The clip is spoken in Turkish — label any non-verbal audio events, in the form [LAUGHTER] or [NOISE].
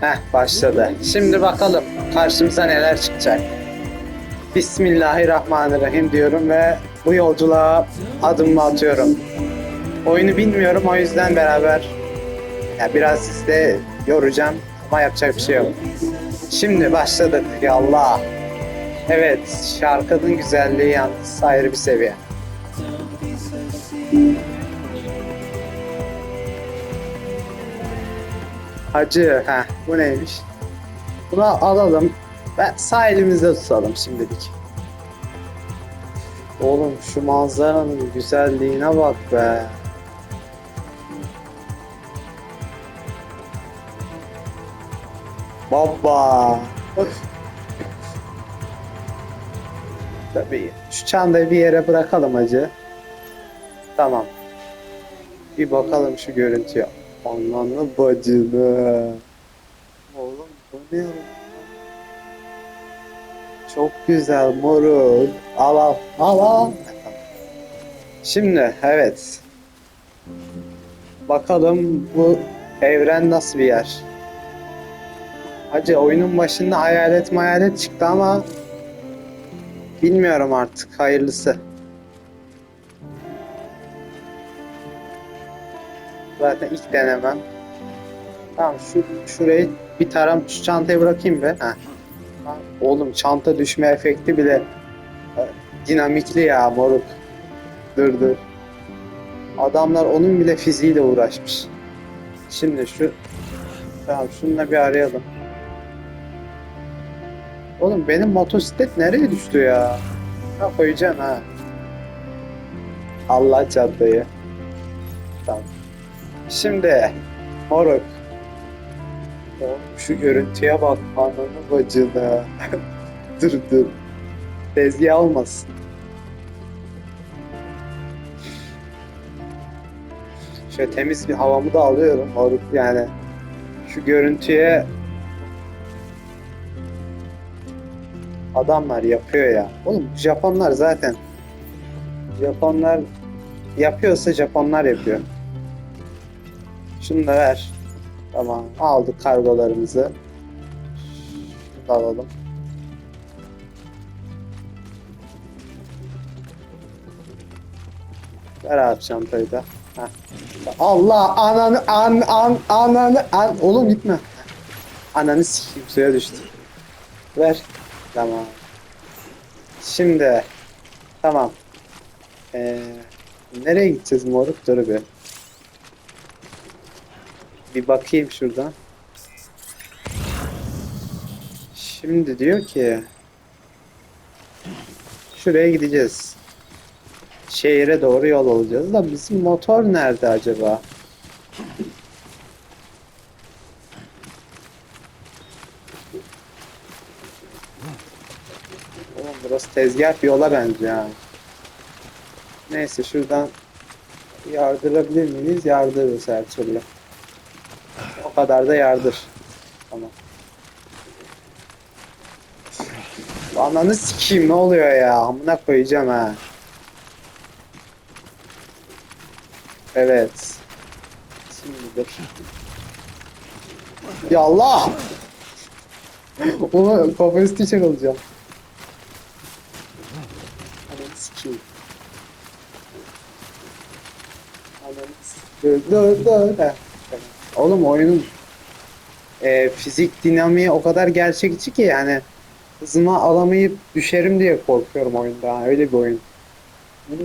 Heh başladı. Şimdi bakalım karşımıza neler çıkacak. Bismillahirrahmanirrahim diyorum ve bu yolculuğa adımımı atıyorum. Oyunu bilmiyorum o yüzden beraber ya biraz sizde yoracağım ama yapacak bir şey yok. Şimdi başladık ya Allah. Evet şarkının güzelliği yalnız ayrı bir seviye. Hacı, ha bu neymiş? Bunu alalım ve sağ tutalım şimdilik. Oğlum şu manzaranın güzelliğine bak be. Baba. Tabii şu çantayı bir yere bırakalım hacı. Tamam. Bir bakalım şu görüntüye. Ananı bacını. Oğlum bu ne? Çok güzel moruk. Al al al al. Şimdi evet. Bakalım bu evren nasıl bir yer. Hacı oyunun başında hayalet hayalet çıktı ama bilmiyorum artık hayırlısı. Zaten ilk denemem. Tamam şu şurayı bir taram şu çantayı bırakayım be. Heh. Oğlum çanta düşme efekti bile e, dinamikli ya moruk. Dur dur. Adamlar onun bile fiziğiyle uğraşmış. Şimdi şu tamam şununla bir arayalım. Oğlum benim motosiklet nereye düştü ya? Ha koyacaksın ha. Allah çantayı. Tamam. Şimdi moruk. Oğlum şu görüntüye bak ananı bacını. [LAUGHS] dur dur. Tezgah olmasın. Şöyle temiz bir havamı da alıyorum moruk yani. Şu görüntüye adamlar yapıyor ya. Oğlum Japonlar zaten Japonlar yapıyorsa Japonlar yapıyor. Şunu da ver. Tamam aldık kargolarımızı. Şunu alalım. Ver abi çantayı da. Heh. Allah ananı an an ananı an oğlum gitme. Ananı sikeyim suya düştü. Ver. Tamam. Şimdi tamam. Ee, nereye gideceğiz moruk? Dur bir. Bir bakayım şuradan. Şimdi diyor ki şuraya gideceğiz. Şehire doğru yol alacağız da bizim motor nerede acaba? Oğlum burası tezgah bir yola benziyor yani. Neyse şuradan yardırabilir miyiz? Yardırırız her türlü. Kadar da yardır. Tamam. Ananı sikeyim ne oluyor ya? Amına koyacağım ha. Evet. Şimdi dur. Ya Allah! Onu kafası çiçek alacağım. Ananı sikeyim. Ananı sikeyim. Dur dur dur. Heh. Oğlum oyunun e, fizik dinamiği o kadar gerçekçi ki yani hızıma alamayıp düşerim diye korkuyorum oyunda. Öyle bir oyun. Ne?